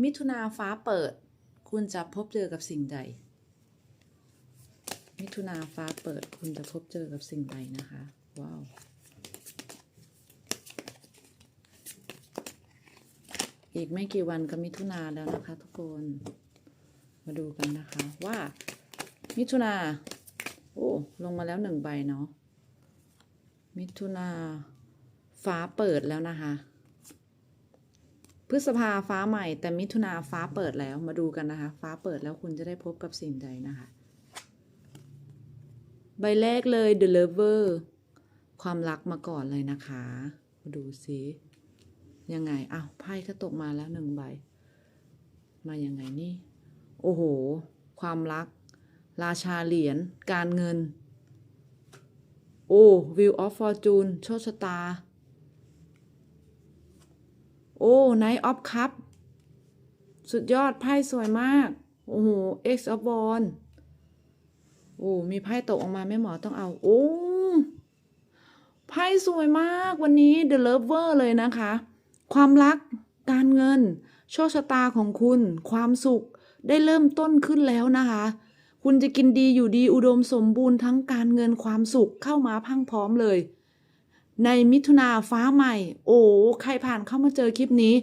มิถุนาฟ้าเปิด คุณจะพบเจอกับสิ่งใด มิถุนาฟ้าเปิด คุณจะพบเจอกับสิ่งใดนะคะ ว้าวอีกไม่กี่วันก็มิถุนาแล้วนะคะทุกคน มาดูกันนะคะว่า มิถุนา โอ้ ลงมาแล้วหนึ่งใบเนาะ มิถุนาฟ้าเปิดแล้วนะคะ พฤษภาฟ้าใหม่ แต่มิถุนาฟ้าเปิดแล้วมาดูกันนะคะ ฟ้าเปิดแล้วคุณจะได้พบกับสิ่งใดนะคะ ใบแรกเลย The Lover ความรักมาก่อนเลยนะคะ มาดูซิยังไงอ้าวไพ่ก็ตกมาแล้วหนึ่งใบ มายังไงนี่ โอ้โห ความรัก ราชาเหรียญการเงิน โอ้ View of Fortune โชคชะตา โอ้ Knight of Cup สุดยอดไพ่สวยมาก โอ้โห X of w a n d โอ้ มีไพ่ตกออกมาแม่หมอต้องเอา โอ้ไพ่สวยมากวันนี้ The Lover เลยนะคะ ความรัก การเงิน โชคชะตาของคุณ ความสุข ได้เริ่มต้นขึ้นแล้วนะคะ คุณจะกินดีอยู่ดีอุดมสมบูรณ์ทั้งการเงินความสุขเข้ามาพังพร้อมเลย ในมิถุนาฟ้าใหม่ โอ้ใครผ่านเข้ามาเจอคลิปนี้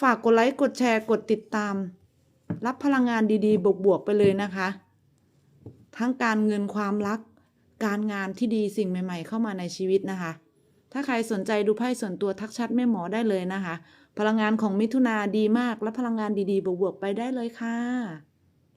ฝากกดไลค์ กดแชร์ กดติดตาม รับพลังงานดีๆ บวกๆ ไปเลยนะคะ ทั้งการเงินความรัก การงานที่ดีสิ่งใหม่ ๆ เข้ามาในชีวิตนะคะ ถ้าใครสนใจดูไพ่ส่วนตัวทักชัดแม่หมอได้เลยนะคะ พลังงานของมิถุนาดีมาก และพลังงานดีๆ บวกๆ ไปได้เลยค่ะ